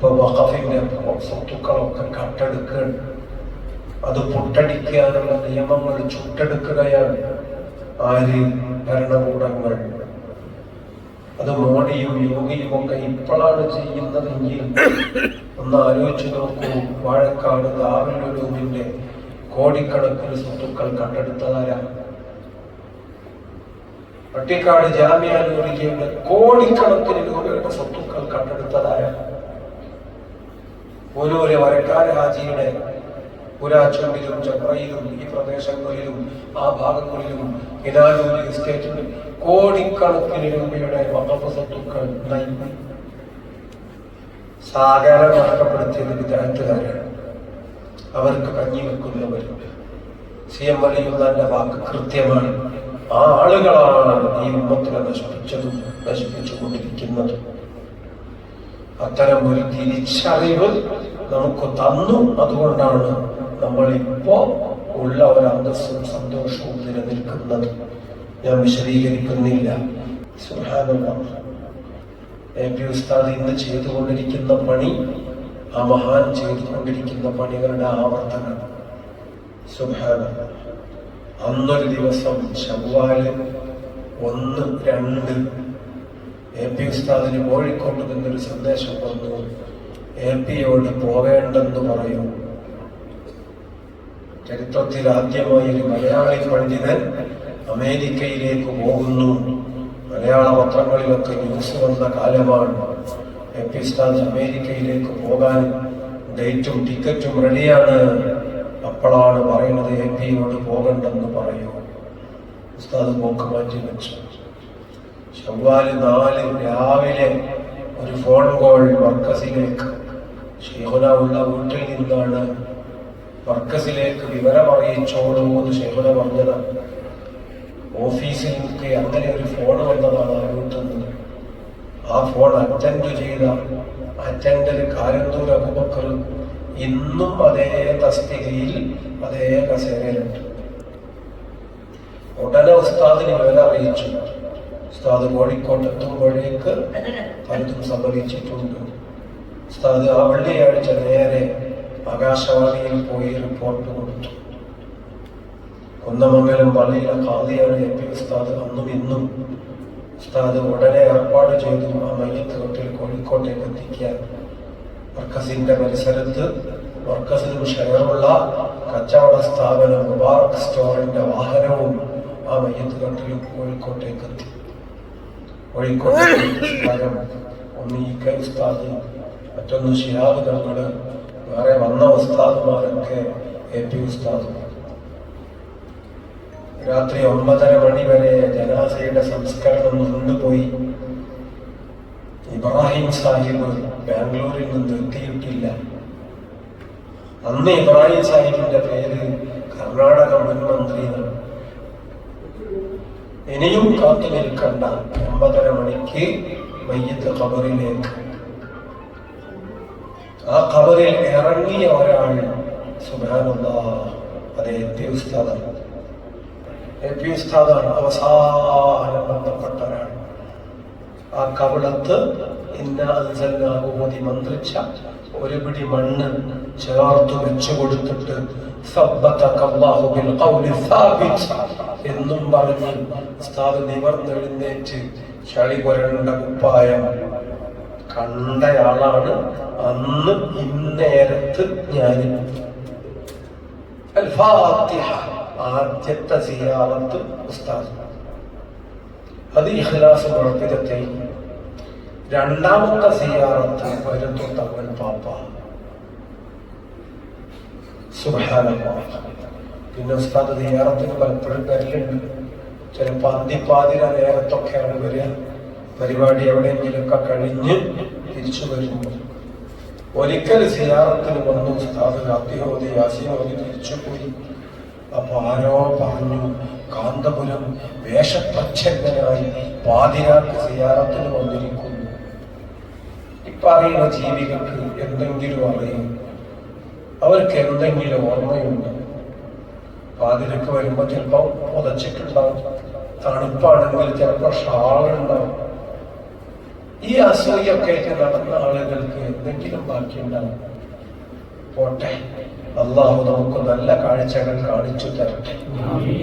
ഇപ്പൊ വഖഫിന്റെ സ്വത്തുക്കളൊക്കെ കട്ടെടുക്കുകയാണ് അത് പൊട്ടടിക്കാനുള്ള നിയമങ്ങൾ ചുട്ടെടുക്കുകയാണ് ആര് ഭരണകൂടങ്ങൾ. അത് മോഡിയും യോഗിയും ഒക്കെ ഇപ്പോഴാണ് ചെയ്യുന്നതെങ്കിൽ ഒന്ന് ആലോചിച്ച് നോക്കൂ. വാഴക്കാട് ദാവിലൂരിന്റെ കോടിക്കണക്കിന് സ്വത്തുക്കൾ കണ്ടെടുത്തതാരാ പട്ടിക്കാട് ജാമ്യ കോടിക്കണക്കിന് രൂപയുടെ കണ്ടെടുത്തതാരാ ഓരോരോ വരക്കാർ ഹാജിയുടെ പുരാച്ചുണ്ടിലും ചക്രയിലും ഈ പ്രദേശങ്ങളിലും ആ ഭാഗങ്ങളിലും ഇനാലൂരി എസ്റ്റേറ്റിലും കോടിക്കണക്കിന് രൂപയുടെ വകഫ് സ്വത്തുക്കൾ നൽകി സാഗര നഷ്ടപ്പെടുത്തിയത് വിദ്യാർത്ഥികാരാണ് അവർക്ക് കഞ്ഞി വെക്കുന്നവരുണ്ട് സി എം വലിയുള്ളന്റെ വാക്ക് കൃത്യമാണ്. ആ ആളുകളാണ് ഈ ഉമ്മത്തിനെ നശിപ്പിച്ചതും നശിപ്പിച്ചുകൊണ്ടിരിക്കുന്നതും. അത്തരം ഒരു തിരിച്ചറിവ് നമുക്ക് തന്നു. അതുകൊണ്ടാണ് നമ്മൾ ഇപ്പോ ഉള്ള ഒരു അന്തസ്സും സന്തോഷവും നിലനിൽക്കുന്നത്. ഞാൻ വിശദീകരിക്കുന്നില്ല. ഉസ്താദ് ഇന്ന് ചെയ്തുകൊണ്ടിരിക്കുന്ന പണി ആ മഹാൻ ചെയ്തുകൊണ്ടിരിക്കുന്ന പണികളുടെ ആവർത്തനം. സുബ്ഹാനല്ലാഹ്. അന്നൊരു ദിവസം ചവ്വാൽ ഒന്ന് രണ്ട് എ പി ഉസ്താദിന് കോഴിക്കോട്ട് നിന്നൊരു സന്ദേശം വന്നു. എ പിയോട് പോവേണ്ടെന്ന് പറയൂ. ചരിത്രത്തിൽ ആദ്യമായി ഒരു മലയാളി പണ്ഡിതൻ അമേരിക്കയിലേക്ക് പോകുന്നു. മലയാള പത്രങ്ങളിലൊക്കെ ന്യൂസ് വന്ന കാലമാണ്. എ പി ഉസ്താദ് അമേരിക്കയിലേക്ക് പോകാൻ ഡേറ്റും ടിക്കറ്റും റെഡിയാണ്. അപ്പോഴാണ് പറയുന്നത് എ പിയോട് പോകണ്ടെന്ന് പറയൂ. ഉസ്താദ് പോക്ക് മാറ്റി വെച്ചു. ചൊവ്വാൽ നാല് രാവിലെ ഒരു ഫോൺ കോൾ വർക്കസിലേക്ക്. ഷെയ്ഖുന ഉള്ള വീട്ടിൽ നിന്നാണ് വർക്കസിലേക്ക് വിവരം അറിയിച്ചോളൂ എന്ന് ഷെയ്ഖുന പറഞ്ഞത്. നിൽക്കെ അങ്ങനെ ഒരു ഫോൺ വന്നതാണ് ആ വീട്ടിൽ നിന്ന്. ആ ഫോൺ അറ്റൻഡ് ചെയ്ത അറ്റൻഡർ കാരന്തൂർ അബുബക്കർ ഇന്നും അതേ തസ്തികയിൽ അതേ കസേരയിലുണ്ട്. ഉടനെ ഉസ്താദിന് വിവരം അറിയിച്ചു ഉസ്താദ് കോഴിക്കോട്ട് എത്തുമ്പോഴേക്ക് പലതും സംഭവിച്ചിട്ടുണ്ട്. ഉസ്താദ് ആ വെള്ളിയാഴ്ച നേരെ ആകാശവാണിയിൽ പോയി റിപ്പോർട്ട് കൊടുത്തു. കുന്നമംഗലം പള്ളിയിലെ കാതിയാണ് എ പി ഉസ്താദ്. അന്നും ഇന്നും ഉസ്താദ് ഉടനെ ഏർപ്പാട് ചെയ്തു ആ മയ്യത്ത് തൊട്ടിൽ കോഴിക്കോട്ടേക്ക് എത്തിക്കാൻ. മർക്കസിന്റെ പരിസരത്ത് മർക്കസിനും ഷെയറുള്ള കച്ചവട സ്ഥാപനം മുബാറക് സ്റ്റോറിന്റെ വാഹനവും ആ മയ്യത്ത് കട്ടിലും കോഴിക്കോട്ടേക്ക് എത്തി. കോഴിക്കോട്ടേക്ക് സ്ഥലം ഒന്ന് ഇ കെ ഉസ്താദ് മറ്റൊന്ന് ഷിഹാബ് തങ്ങൾ വേറെ വന്ന ഉസ്താദുമാരൊക്കെ എ പി ഉസ്താദ്. രാത്രി ഒമ്പതര മണി വരെ ജനാസയുടെ സംസ്കരണം കൊണ്ടുപോയി ഇബ്രാഹിം സാഹിബ് ബാംഗ്ലൂരിൽ നിന്ന് എത്തിയിട്ടില്ല. അന്ന് ഇബ്രാഹിം സാഹിബിന്റെ പേര് കർണാടക മുൻ മന്ത്രി ഇനിയും കാത്തു നിൽക്കണ്ട. ഒമ്പതര മണിക്ക് മയ്യത്ത് ഖബറിലേക്ക്. ആ ഖബറിൽ ഇറങ്ങിയ ഒരാൾ സുബാനുള്ള അത് എ പി ഉസ്താദാണ്. എ പി അവസാനം ബന്ധപ്പെട്ട ഒരാൾ. ആ കവിളത്ത് ഇന്ന അൻസൽനാഹുമതി മന്ത്രിച്ച ഒരു പിടി മണ്ണ് ചേർത്ത് വെച്ചു കൊടുത്തിട്ട് സബ്ബതക അല്ലാഹു ബിൽ ഖൗലി സാബിത് എന്നും പറഞ്ഞ് ഉസ്താദ് നിവർന്നെഴുന്നേറ്റ് ചളി പുരണ്ട കുപ്പായം കണ്ടയാളാണ് അന്ന് ഇന്നേരത്ത് ഞാൻ ആദ്യത്തെ സിയാറത്ത് ഉസ്താദ്. അത് ഇഹ്ലാസ് ഉറപ്പിതത്തെ രണ്ടാമത്തെ സിയാറത്ത് വരുന്നു തങ്ങൾ പാപ്പ. സുബ്ഹാനല്ലാഹ്. പിന്നെ ഉസ്താദ് നേരത്തിന് പലപ്പോഴും വരലുണ്ട് ചിലപ്പോൾ അന്തിപ്പാതിര നേരത്തൊക്കെയാണ് വരിക. പരിപാടി എവിടെയെങ്കിലുമൊക്കെ കഴിഞ്ഞ് തിരിച്ചു വരുമ്പോൾ ഒരിക്കൽ സിയാറത്തിന് വന്നു ഉസ്താദ് യാസിനോദി തിരിച്ചു പോയി അപ്പൊ ആരോ പറഞ്ഞു കാന്തപുരം വേഷപ്രച്ഛന്നനായി പാതിരാക്ക് സിയാറത്തിന് വന്നിരിക്കുന്നു. ഇപ്പൊ അറിയുന്ന ജീവികൾക്ക് എന്തെങ്കിലും അറിയും. അവർക്ക് എന്തെങ്കിലും ഓർമ്മയുണ്ട്? പാതിരക്ക് വരുമ്പോ ചിലപ്പോ പുതച്ചിട്ടുണ്ടാവും. തണുപ്പാണെങ്കിൽ ചിലപ്പോ ഷാളുണ്ടാവും. ഈ അസൂയൊക്കെ നടന്ന ആളുകൾക്ക് എന്തെങ്കിലും ബാക്കിയുണ്ടാവും. പോട്ടെ അള്ളാഹു നമുക്ക് നല്ല കാഴ്ചകൾ കാണിച്ചു തരട്ടെ.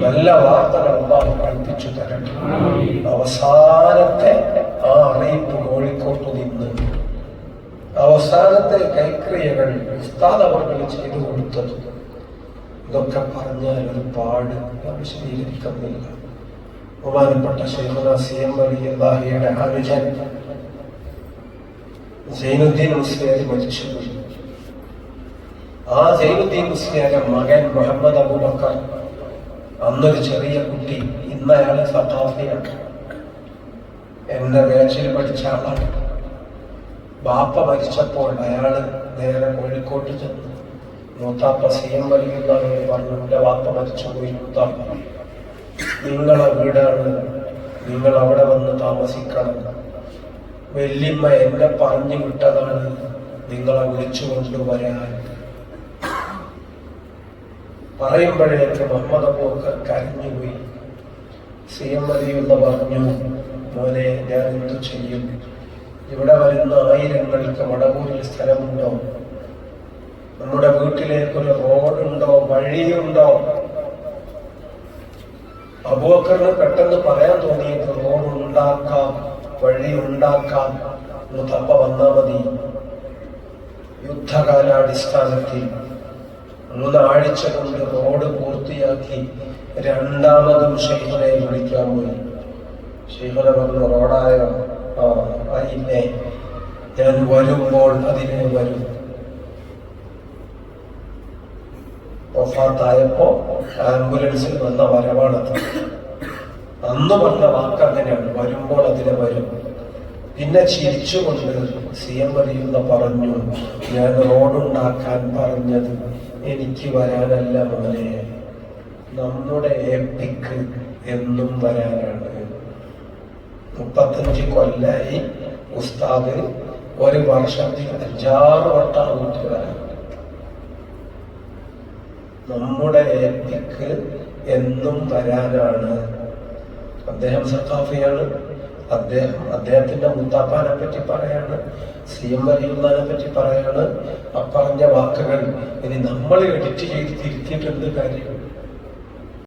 നല്ല വാർത്തകൾ അള്ളാഹു കൽപ്പിച്ചു തരട്ടെ. അവസാനത്തെ ആ അറിയിപ്പ് കോഴിക്കോട്ട് നിന്ന് അവസാനത്തെ കൈക്രിയകൾ ഉസ്താദ് അവർ ചെയ്തു കൊടുത്തത് ഇതൊക്കെ പറഞ്ഞാൽ ഒരു പാട് വിശദീകരിക്കുന്നില്ല ബഹുമാനപ്പെട്ട എം അലി അള്ളാഹിയുടെ അനുജൻ സൈനുദ്ദീൻ മുസ്ലിയാർ മരിച്ചു ആ സൈനുദ്ദീൻ മുസ്ലിയാരെ മകൻ മുഹമ്മദ് അബൂബക്കർ അന്നൊരു ചെറിയ കുട്ടി ഇന്ന് അയാളെ സഖാഫിയാണ്. എന്റെ ബാച്ചിൽ പഠിച്ച ആളാണ്. ബാപ്പ മരിച്ചപ്പോൾ അയാൾ നേരെ കോഴിക്കോട്ട് ചെന്നു. മൂത്താപ്പ സി എം വലിയുള്ളവരെ പറഞ്ഞു എന്റെ വാപ്പ മരിച്ചുപോയി. മൂത്താപ്പ നിങ്ങളെ വീടാണ് നിങ്ങൾ അവിടെ വന്ന് താമസിക്കണം. വല്യമ്മ എന്നെ പറഞ്ഞു വിട്ടതാണ് നിങ്ങളെ വിളിച്ചു കൊണ്ടുവരാൻ പറയുമ്പോഴേക്ക് മുഹമ്മദ് പോക്ക കരഞ്ഞുപോയി. സി എം വലിയുള്ള പറഞ്ഞു മോനെ ഞാൻ എന്തു ചെയ്യും? ഇവിടെ വരുന്ന ആയിരങ്ങൾക്ക് മടവൂരിൽ സ്ഥലമുണ്ടോ? നമ്മുടെ വീട്ടിലേക്കൊരു റോഡുണ്ടോ വഴിയുണ്ടോ? അബൂക്കറിന് പെട്ടെന്ന് പറയാൻ തോന്നിയത് റോഡ് ഉണ്ടാക്കാം വഴി ഉണ്ടാക്കാം എന്ന് തപ്പ വന്നാൽ മതി. യുദ്ധകാലാടിസ്ഥാനത്തിൽ മൂന്നാഴ്ച കൊണ്ട് റോഡ് പൂർത്തിയാക്കി രണ്ടാമതും ഷെയ്ഖിനെ വിളിക്കാൻ പോയി. ഷെയ്ഖിനെ പറഞ്ഞു റോഡായോ? ആ ആയില്ലേ ഞാൻ വരുമ്പോൾ അതിനെ വരും. ഒഫാത്തായപ്പോ ആംബുലൻസിൽ വന്ന വരവാണത്. അന്ന് വന്ന വാക്ക് അങ്ങനെയാണ്. വരുമ്പോൾ അതിനെ വരും. പിന്നെ ചിരിച്ചുകൊണ്ട് സി എം അറിയുന്ന പറഞ്ഞു ഞാൻ റോഡുണ്ടാക്കാൻ പറഞ്ഞത് എനിക്ക് വരാനല്ല മോനെ. നമ്മുടെ എപ്പിക്ക് എന്നും വരാനാണ്. മുപ്പത്തഞ്ച് കൊല്ലായി ഉസ്താദ് ഒരു വർഷത്തിൽ അഞ്ചാറ് വട്ടം അങ്ങോട്ട് വരാൻ നമ്മുടെ എപ്പിക്ക് എന്നും വരാനാണ്. അദ്ദേഹം സഖാഫിയാണ്. അദ്ദേഹം അദ്ദേഹത്തിന്റെ മുത്താപ്പാനെ പറ്റി പറയാണ്. സി എം വലിയുള്ളതിനെ പറ്റി പറയാണ്. അപ്പറഞ്ഞ വാക്കുകൾ ഇനി നമ്മൾ എഡിറ്റ് ചെയ്ത് തിരുത്തിയിട്ട് എന്ത് കാര്യം?